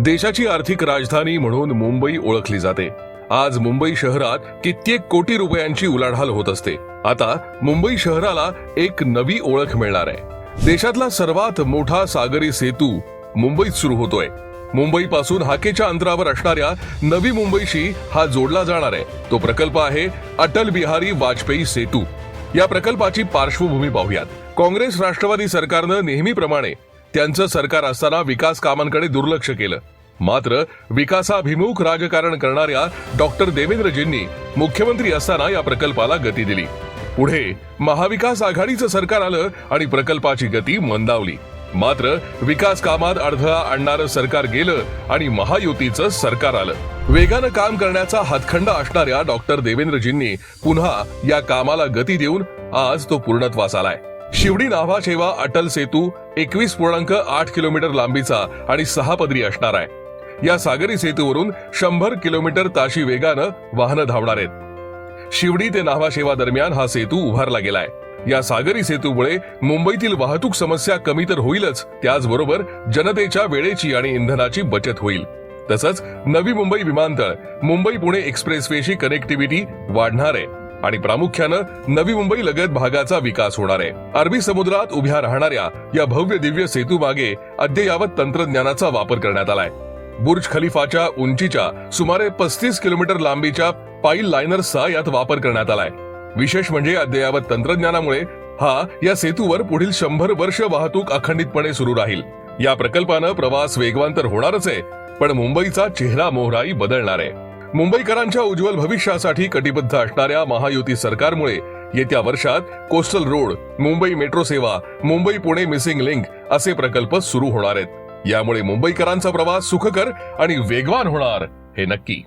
देशाची आर्थिक राजधानी म्हणून मुंबई ओळखली जाते. आज मुंबई शहरात कित्येक कोटी रुपयांची उलाढाल होत असते. आता मुंबई शहराला एक नवी ओळख मिळणार आहे. देशातला सर्वात मोठा सागरी सेतू मुंबईत सुरू होतोय. मुंबईपासून हाकेच्या अंतरावर असणाऱ्या नवी मुंबईशी हा जोडला जाणार आहे. तो प्रकल्प आहे अटल बिहारी वाजपेयी सेतू. या प्रकल्पाची पार्श्वभूमी पाहूयात. काँग्रेस राष्ट्रवादी सरकारनं नेहमीप्रमाणे त्यांचं सरकार असताना विकास कामांकडे दुर्लक्ष केलं. मात्र विकासाभिमुख राजकारण करणाऱ्या डॉक्टर देवेंद्रजींनी मुख्यमंत्री असताना या प्रकल्पाला गती दिली. पुढे महाविकास आघाडीचं सरकार आलं आणि प्रकल्पाची गती मंदावली. मात्र विकास कामात अडथळा आणणारं सरकार गेलं आणि महायुतीचं सरकार आलं. वेगानं काम करण्याचा हातखंडा असणाऱ्या डॉक्टर देवेंद्रजींनी पुन्हा या कामाला गती देऊन आज तो पूर्णत्वास आलाय. शिवडी नाभा शेवा अटल सेतू एकवीस पूर्णांक आठ किलोमीटर लांबीचा आणि सहा पदरी असणार आहे. या सागरी सेतूवरून शंभर किलोमीटर ताशी वेगानं वाहनं धावणार आहेत. शिवडी ते नाभा शेवा दरम्यान हा सेतू उभारला गेलाय. या सागरी सेतूमुळे मुंबईतील वाहतूक समस्या कमी तर होईलच त्याचबरोबर जनतेच्या वेळेची आणि इंधनाची बचत होईल. तसंच नवी मुंबई विमानतळ मुंबई पुणे एक्सप्रेसवेशी कनेक्टिव्हिटी वाढणार आहे. आणि प्रामुख्यानं नवी मुंबई लगत भागाचा विकास होणार आहे. अरबी समुद्रात उभ्या राहणाऱ्या या भव्य दिव्य सेतू मागे अद्ययावत तंत्रज्ञानाचा वापर करण्यात आलाय. बुर्ज खलिफाच्या उंचीच्या सुमारे पस्तीस किलोमीटर लांबीच्या पाईल लायनर्सचा यात वापर करण्यात आलाय. विशेष म्हणजे अद्ययावत तंत्रज्ञानामुळे हा या सेतूवर पुढील शंभर वर्ष वाहतूक अखंडितपणे सुरू राहील. या प्रकल्पानं प्रवास वेगवान तर होणारच आहे पण मुंबईचा चेहरा मोहराही बदलणार आहे. मुंबईकरांच्या उज्ज्वल भविष्यासाठी कटिबद्ध असणाऱ्या महायुती सरकारमुळे येत्या वर्षात कोस्टल रोड मुंबई मेट्रो सेवा मुंबई पुणे मिसिंग लिंक असे प्रकल्प सुरू होणार आहेत. यामुळे मुंबईकरांचा प्रवास सुखकर आणि वेगवान होणार हे नक्की.